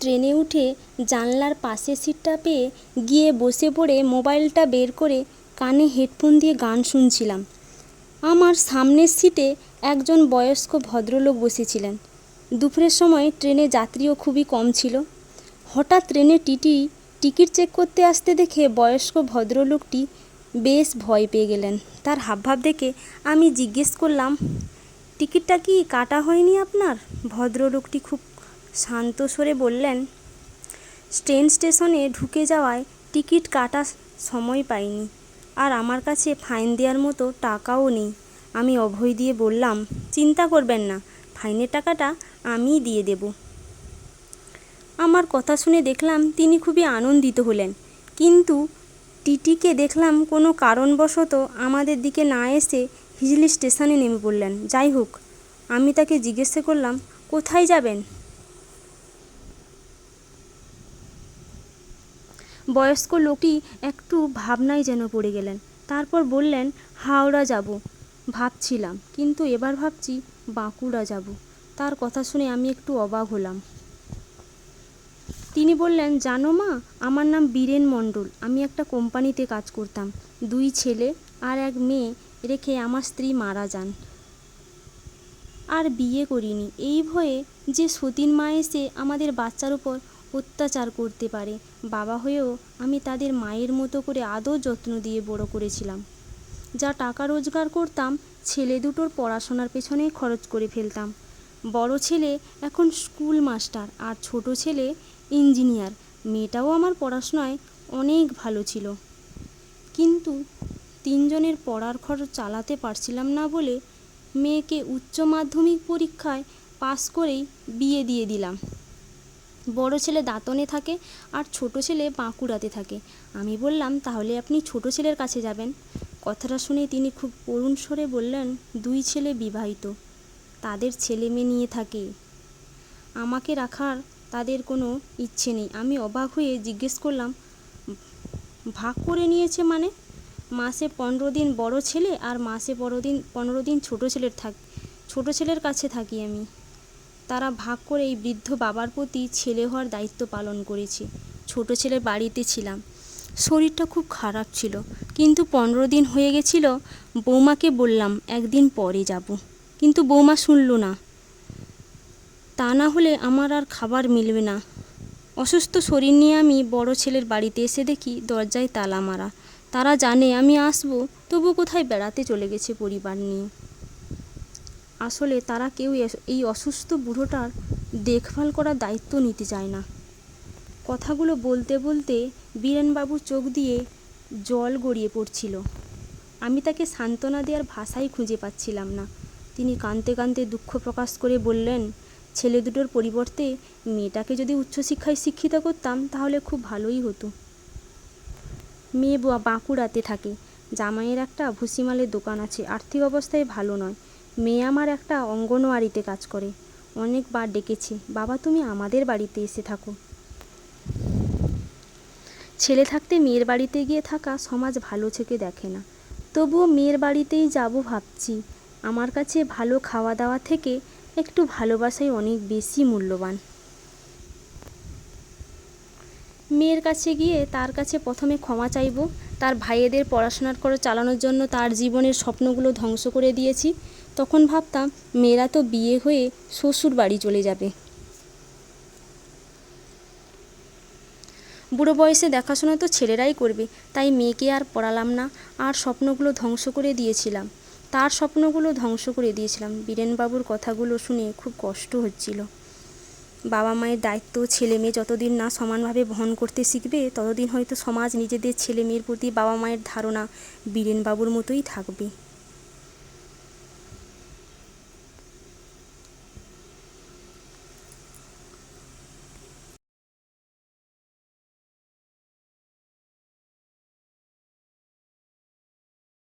ট্রেনে উঠে জানলার পাশের সিটটা পেয়ে গিয়ে বসে পড়ে মোবাইলটা বের করে কানে হেডফোন দিয়ে গান শুনছিলাম। আমার সামনের সিটে একজন বয়স্ক ভদ্রলোক বসেছিলেন। দুপুরের সময় ট্রেনে যাত্রীও খুবই কম ছিল। হঠাৎ ট্রেনে টিটি টিকিট চেক করতে আসতে দেখে বয়স্ক ভদ্রলোকটি বেশ ভয় পেয়ে গেলেন। তার হাবভাব দেখে আমি জিজ্ঞেস করলাম, টিকিটটা কি কাটা হয়নি আপনার? ভদ্রলোকটি খুব শান্ত স্বরে বললেন, ট্রেন স্টেশনে ঢুকে যাওয়ায় টিকিট কাটার সময় পাইনি, আর আমার কাছে ফাইন দেওয়ার মতো টাকাও নেই। আমি অভয় দিয়ে বললাম, চিন্তা করবেন না, ফাইনের টাকাটা আমিই দিয়ে দেব। আমার কথা শুনে দেখলাম তিনি খুবই আনন্দিত হলেন, কিন্তু টিটিকে দেখলাম কোনো কারণবশত আমাদের দিকে না এসে হিজলি স্টেশনে নেমে পড়লেন। যাই হোক, আমি তাকে জিজ্ঞেস করলাম, কোথায় যাবেন? বয়স্ক লোকটি একটু ভাবনায় যেন পড়ে গেলেন। তারপর বললেন, হাওড়া যাব। ভাবছিলাম, কিন্তু এবার ভাবছি বাঁকুড়া যাব। তার কথা শুনে আমি একটু অবাক হলাম। তিনি বললেন, জানো মা, আমার নাম বীরেন মণ্ডল। আমি একটা কোম্পানিতে কাজ করতাম। দুই ছেলে আর এক মেয়ে রেখে আমার স্ত্রী মারা যান। আর বিয়ে করিনি। এই ভয়ে যে সতীন মা এসে আমাদের বাচ্চার উপর অত্যাচার করতে পারে। বাবা হয়েও আমি তাদের মায়ের মতো করে আদর যত্ন দিয়ে বড় করেছিলাম। যা টাকা রোজগার করতাম, ছেলে দুটোর পড়াশোনার পেছনে খরচ করে ফেলতাম। বড় ছেলে এখন স্কুল মাস্টার আর ছোট ছেলে ইঞ্জিনিয়ার। মেয়েটাও আমার পড়াশোনায় অনেক ভালো ছিল। কিন্তু তিনজনের পড়ার খরচ চালাতে পারছিলাম না বলে মেয়েকে উচ্চ মাধ্যমিক পরীক্ষায় পাশ করেই বিয়ে দিয়ে দিলাম। বড় ছেলে দাঁতনে থাকে আর ছোট ছেলে বাঁকুড়াতে থাকে। আমি বললাম, তাহলে আপনি ছোট ছেলের কাছে যাবেন। কথাটা শুনে তিনি খুব করুণ স্বরে বললেন, দুই ছেলে বিবাহিত, তাদের ছেলে মেয়ে নিয়ে থাকে। আমাকে রাখার তাদের কোনো ইচ্ছে নেই। আমি অবাক হয়ে জিজ্ঞেস করলাম, ভাগ করে নিয়েছে মানে? মাসে পনেরো দিন বড় ছেলে আর মাসে পনেরো দিন পনেরো দিন ছোটো ছেলের থাক, ছোটো ছেলের কাছে থাকি আমি। তারা ভাগ করে এই বৃদ্ধ বাবার প্রতি ছেলে হওয়ার দায়িত্ব পালন করেছে। ছোটো ছেলের বাড়িতে ছিলাম। শরীরটা খুব খারাপ ছিল। কিন্তু পনেরো দিন হয়ে গেছিল, বৌমাকে বললাম, একদিন পরে যাব। কিন্তু বৌমা শুনল না। তা না হলে আমার আর খাবার মিলবে না। অসুস্থ শরীর নিয়ে আমি বড় ছেলের বাড়িতে এসে দেখি দরজায় তালা মারা। তারা জানে আমি আসব, তবু কোথায় বেড়াতে চলে গেছে পরিবার নিয়ে। আসলে তারা কেউ এই অসুস্থ বুড়োটার দেখভাল করার দায়িত্ব নিতে চায় না। কথাগুলো বলতে বলতে বীরেনবাবুর চোখ দিয়ে জল গড়িয়ে পড়ছিল। আমি তাকে সান্ত্বনা দেওয়ার ভাষাই খুঁজে পাচ্ছিলাম না। তিনি কাঁদতে কাঁদতে দুঃখ প্রকাশ করে বললেন, ছেলে দুটোর পরিবর্তে মেয়েটাকে যদি উচ্চশিক্ষায় শিক্ষিত করতাম, তাহলে খুব ভালোই হতো। মেয়ে বাঁকুড়াতে থাকে। জামাইয়ের একটা ভুসিমালের দোকান আছে। আর্থিক অবস্থায় ভালো নয়। মেয়ে আমার একটা অঙ্গনওয়াড়িতে কাজ করে। অনেকবার ডেকেছি। বাবা, তুমি আমাদের বাড়িতে এসে থাকো। ছেলে থাকতে মেয়ের বাড়িতে গিয়ে থাকা সমাজ ভালো চোখে দেখে না। তবুও মেয়ের বাড়িতেই যাব ভাবছি। আমার কাছে ভালো খাওয়া দাওয়া থেকে একটু ভালোবাসাই অনেক বেশি মূল্যবান। মেয়ের কাছে গিয়ে তার কাছে প্রথমে ক্ষমা চাইব তার ভাইয়েদের পড়াশোনার খরচ চালানোর জন্য তার জীবনের স্বপ্নগুলো ধ্বংস করে দিয়েছি। তখন ভাবতাম, মেয়েরা তো বিয়ে হয়ে শ্বশুর বাড়ি চলে যাবে। বুড়ো বয়সে দেখাশোনা তো ছেলেরাই করবে, তাই মেয়েকে আর পড়ালাম না, আর স্বপ্নগুলো ধ্বংস করে দিয়েছিলাম। তার স্বপ্নগুলো ধ্বংস করে দিয়েছিলাম। বীরেনবাবুর কথাগুলো শুনে খুব কষ্ট হচ্ছিল। বাবা মায়ের দায়িত্ব, ছেলে মেয়ে যতদিন না সমানভাবে বহন করতে শিখবে, ততদিন হয়তো সমাজ নিজেদের ছেলে মেয়ের প্রতি বাবা মায়ের ধারণা বীরেনবাবুর মতোই থাকবে।